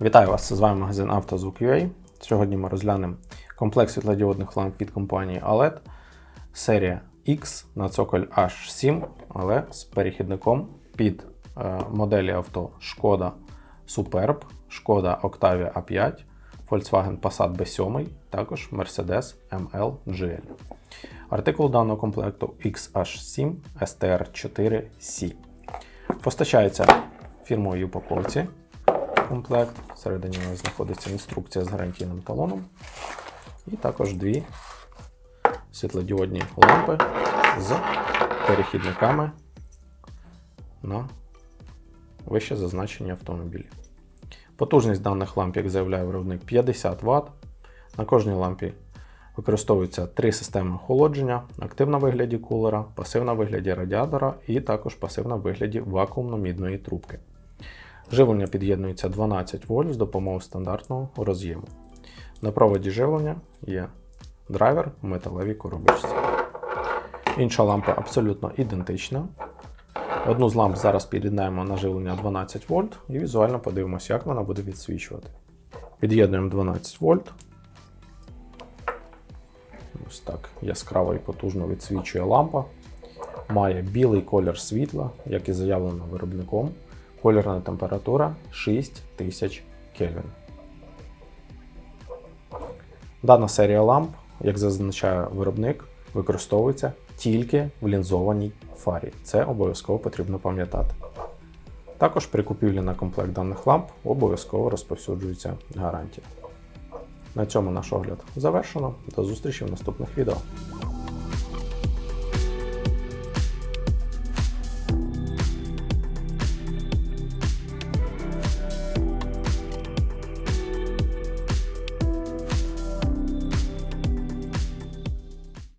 Вітаю вас! З вами магазин «Автозвук.UA». Сьогодні ми розглянемо комплекс світлодіодних ламп від компанії OLED, серія X на цоколь H7, але з перехідником під е, моделі авто Шкода Superb, Шкода Octavia A5, Volkswagen Passat B7, також Mercedes ML GL. Артикул даного комплекту XH7 STR4C. Постачається в фірмовій упаковці комплект. Всередині у нас знаходиться інструкція з гарантійним талоном. І також дві світлодіодні лампи з перехідниками на вище зазначені автомобілі. Потужність даних ламп, як заявляє виробник, 50 Вт. На кожній лампі використовуються три системи охолодження: активна в вигляді кулера, пасивна в вигляді радіатора і також пасивна в вигляді вакуумно-мідної трубки. Живлення під'єднується 12 вольт з допомогою стандартного роз'єму. На проводі живлення є драйвер в металевій коробочці. Інша лампа абсолютно ідентична. Одну з ламп зараз під'єднаємо на живлення 12 вольт і візуально подивимося, як вона буде відсвічувати. Під'єднуємо 12 вольт. Ось так яскраво і потужно відсвічує лампа. Має білий колір світла, як і заявлено виробником. Колірна температура 6000 Кельвін. Дана серія ламп, як зазначає виробник, використовується тільки в лінзованій фарі. Це обов'язково потрібно пам'ятати. Також при купівлі на комплект даних ламп обов'язково розповсюджується гарантія. На цьому наш огляд завершено. До зустрічі в наступних відео.